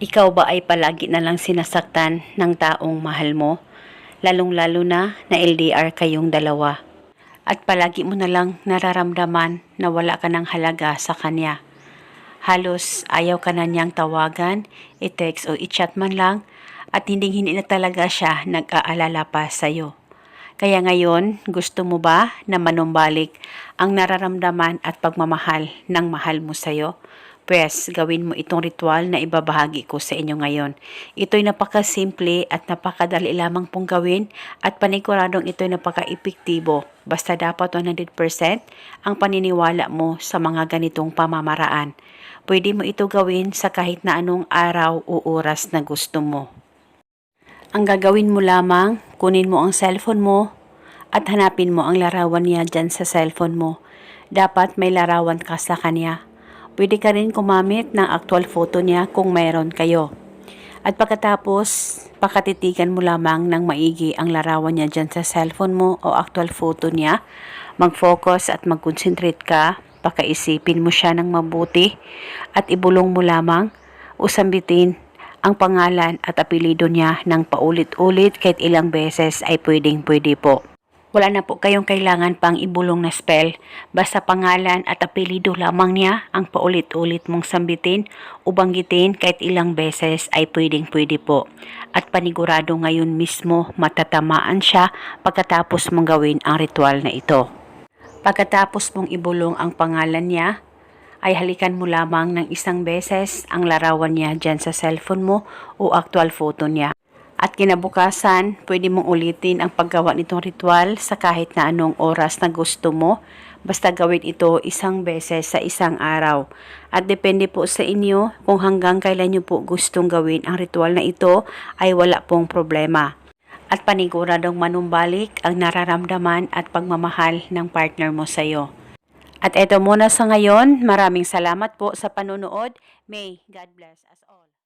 Ikaw ba ay palagi na lang sinasaktan ng taong mahal mo? Lalong-lalo na na LDR kayong dalawa. At palagi mo na lang nararamdaman na wala ka ng halaga sa kanya. Halos ayaw ka na niyang tawagan, i-text o i-chat man lang at hindi hindi na talaga siya nag-aalala pa sa'yo. Kaya ngayon, gusto mo ba na manumbalik ang nararamdaman at pagmamahal ng mahal mo sa'yo? Pwes, gawin mo itong ritual na ibabahagi ko sa inyo ngayon. Ito'y napakasimple at napakadali lamang pong gawin at paniguradong ito'y napaka-epektibo. Basta dapat 100% ang paniniwala mo sa mga ganitong pamamaraan. Pwede mo ito gawin sa kahit na anong araw o oras na gusto mo. Ang gagawin mo lamang, kunin mo ang cellphone mo at hanapin mo ang larawan niya dyan sa cellphone mo. Dapat may larawan ka sa kanya. Pwede ka rin kumamit ng actual photo niya kung mayroon kayo. At pagkatapos, pakatitigan mo lamang ng maigi ang larawan niya dyan sa cellphone mo o actual photo niya. Mag-focus at mag-concentrate ka. Pakaisipin mo siya ng mabuti at ibulong mo lamang o sambitin ang pangalan at apelido niya ng paulit-ulit kahit ilang beses ay pwedeng pwede po. Wala na po kayong kailangan pang ibulong na spell. Basta pangalan at apelido lamang niya ang paulit-ulit mong sambitin o banggitin kahit ilang beses ay pwedeng pwede po. At panigurado ngayon mismo matatamaan siya pagkatapos mong gawin ang ritual na ito. Pagkatapos mong ibulong ang pangalan niya, ay halikan mo lamang ng isang beses ang larawan niya dyan sa cellphone mo o actual photo niya. At kinabukasan, pwede mong ulitin ang paggawa nitong ritual sa kahit na anong oras na gusto mo. Basta gawin ito isang beses sa isang araw. At depende po sa inyo kung hanggang kailan nyo po gustong gawin ang ritual na ito ay wala pong problema. At paniguradong manumbalik ang nararamdaman at pagmamahal ng partner mo sa'yo. At eto muna sa ngayon, maraming salamat po sa panonood. May God bless us all.